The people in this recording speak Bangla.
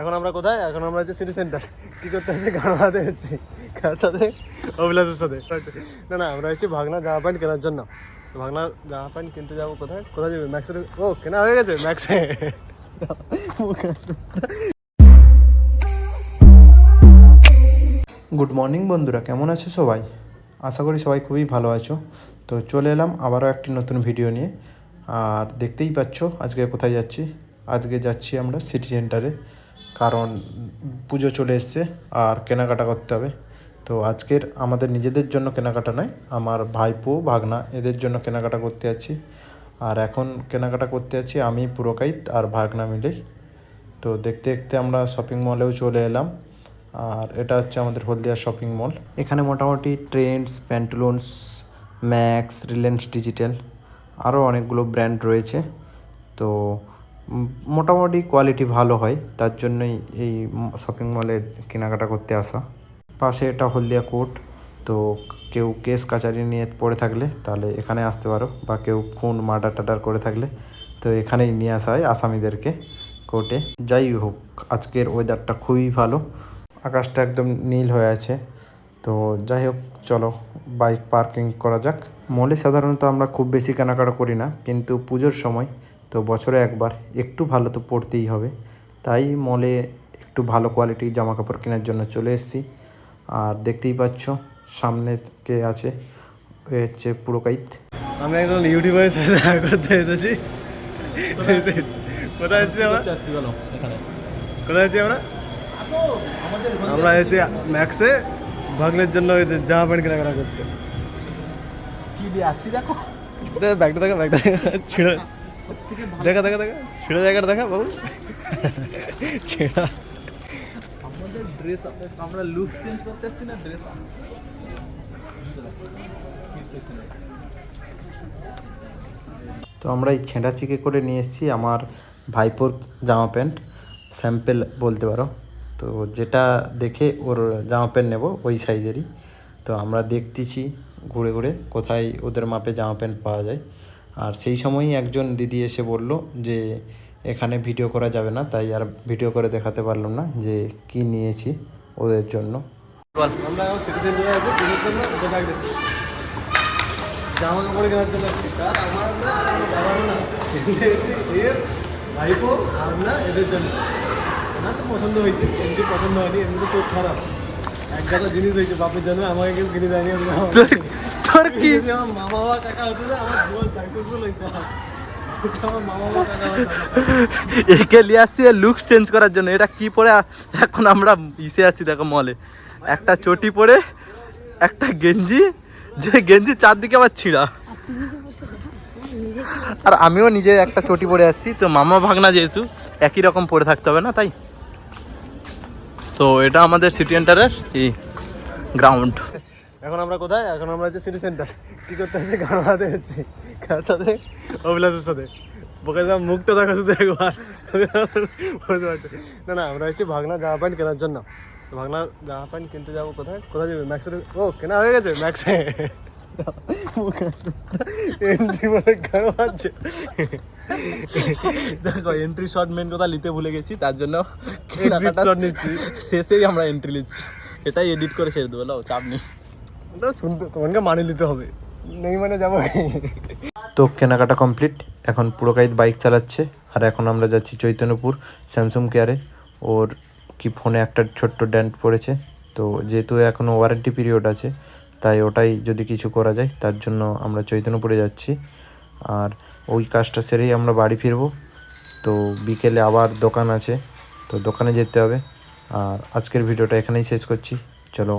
এখন আমরা কোথায়? এখন আমরা হচ্ছে সিটি সেন্টার কি করতে হচ্ছে? গান হচ্ছে। কার সাথে? অভিলাষের সাথে। না না, আমরা হচ্ছে ভাগনা জামা প্যান্ট কেনার জন্য। ভাগনা জামা প্যান্ট কিনতে যাব কোথায়? কোথায় যাবে? ম্যাক্সের ও, কেনা হয়ে গেছে। ম্যাক্সে গুড মর্নিং বন্ধুরা। কেমন আছো সবাই? আশা করি সবাই খুবই ভালো আছো। তো চলে এলাম আবারও একটি নতুন ভিডিও নিয়ে। আর দেখতেই পাচ্ছ, আজকে কোথায় যাচ্ছি? আজকে যাচ্ছি আমরা সিটি সেন্টারে কারণ পুজো চলে এসছে আর কেনাকাটা করতে হবে। তো আজকের আমাদের নিজেদের জন্য কেনাকাটা নয়, আমার ভাইপো, ভাগনা এদের জন্য কেনাকাটা করতে যাচ্ছি। আর এখন কেনাকাটা করতে যাচ্ছি আমি, পুরকাইত আর ভাগনা মিলেই। তো দেখতে দেখতে আমরা শপিং মলেও চলে এলাম। আর এটা হচ্ছে আমাদের হলদিয়া শপিং মল এখানে মোটামুটি Trends Pantaloons Max Reliance Digital আরও অনেকগুলো ব্র্যান্ড রয়েছে। তো মোটামুটি কোয়ালিটি ভালো হয়, তার জন্যই এই শপিং মলে কেনাকাটা করতে আসা। পাশে এটা হলদিয়া কোর্ট তো কেউ কেস কাচারি নিয়ে পড়ে থাকলে তাহলে এখানে আসতে পারো, বা কেউ খুন মার্ডার টাডার করে থাকলে তো এখানেই নিয়ে আসা হয় আসামিদেরকে কোর্টে যাই হোক, আজকের ওয়েদারটা খুবই ভালো, আকাশটা একদম নীল হয়ে আছে। তো যাই হোক, চলো বাইক পার্কিং করা যাক। মলে সাধারণত আমরা খুব বেশি কেনাকাটা করি না, কিন্তু পুজোর সময় তো বছরে একবার একটু ভালো তো পড়তেই হবে। তাই মলে একটু ভালো কোয়ালিটির জামা কাপড় কেনার জন্য চলে এসেছি। আর দেখতেই পাচ্ছ সামনে কে আছে হচ্ছে পুরোকাইত। আমি একজন ইউটিউবারের সাথে দেখা করতে এসেছি। কোথায়? এসেছি আমরা? কোথায় এসেছি আমরা? আমরা এসেছি ম্যাক্সে ভাগ্নের জন্য হয়েছে জামা প্যান্ট কেনাকাটা করতে। কি দিয়ে আসছি দেখো? ব্যাগটা দেখা ব্যাগটা ছিঁড়ে দেখা দেখা দেখা। ছিঁড়ে জায়গাটা দেখা বাবু। ছেঁড়া। আমাদের ড্রেস আমরা লুক চেঞ্জ করতে আসছি না ড্রেস তো আমরা এই ছেঁড়া চিকে করে নিয়ে এসেছি আমার ভাইপোর জামা প্যান্ট স্যাম্পেল বলতে পারো। তো যেটা দেখে ওর জামা প্যান্ট নেব ওই সাইজেরই। তো আমরা দেখতেছি ঘুরে ঘুরে কোথায় ওদের মাপে জামা প্যান্ট পাওয়া যায়। আর সেই সময়ই একজন দিদি এসে বলল যে এখানে ভিডিও করা যাবে না। তাই আর ভিডিও করে দেখাতে পারলাম না যে কি নিয়েছি ওদের জন্য। জামা কাপড় কেনার জন্য আসছি আমার না আমার বাবার না এর ভাইপো আর না এদের জন্য। না তো পছন্দ হয়েছে এমনি পছন্দ হয়নি এমনি তো চোখ খারাপ। এক গাদা জিনিস হয়েছে বাপের জন্য আমাকে কেউ কিনে দেয়নি। তোর কি? একে নিয়ে আসছি লুকস চেঞ্জ করার জন্য। এটা কি পরে? এখন আমরা ইসে আসছি দেখো মলে একটা চটি পরে একটা গেঞ্জি। যে গেঞ্জি চারদিকে আবার ছিঁড়া। আর আমিও নিজে একটা চটি পরে আসছি। তো মামা ভাগনা যেহেতু একই রকম পরে থাকতে হবে না তাই? তো এটা আমাদের সিটি এন্টারের এই গ্রাউন্ড এখন আমরা কোথায়? এখন আমরা হচ্ছে সিটি সেন্টার কি করতে হচ্ছে? গান বাজাতে হচ্ছে। কার সাথে? অভিলাষের সাথে। বোকা যা মুখটা দেখা শুধু একবার। না না আমরা হচ্ছে ভাগনা জামা প্যান্ট কেনার জন্য। তো ভাগনা জামা প্যান্ট কিনতে যাব কোথায়? কোথায় যাবে? ম্যাক্সের ও কেনা হয়ে গেছে? ম্যাক্সে এন্ট্রি বলে গান বাজছে। দেখো এন্ট্রি শট মেন কথা নিতে ভুলে গেছি তার জন্য নিচ্ছি। শেষেই আমরা এন্ট্রি নিচ্ছি। এটাই এডিট করে ছেড়ে দেবো লাও, চাপ নেই। মানে তো কেনাকাটা কমপ্লিট এখন পুরো পুরোকাইত বাইক চালাচ্ছে, আর এখন আমরা যাচ্ছি চৈতন্যপুর স্যামসুং কেয়ারে ওর কি ফোনে একটা ছোট্ট ড্যান্ট পড়েছে, তো যেহেতু এখনও ওয়ারেন্টি পিরিয়ড আছে, তাই ওটাই যদি কিছু করা যায়, তার জন্য আমরা চৈতন্যপুরে যাচ্ছি। আর ওই কাজটা সেরেই আমরা বাড়ি ফিরবো। তো বিকেলে আবার দোকান আছে, তো দোকানে যেতে হবে। আর আজকের ভিডিওটা এখানেই শেষ করছি। চলো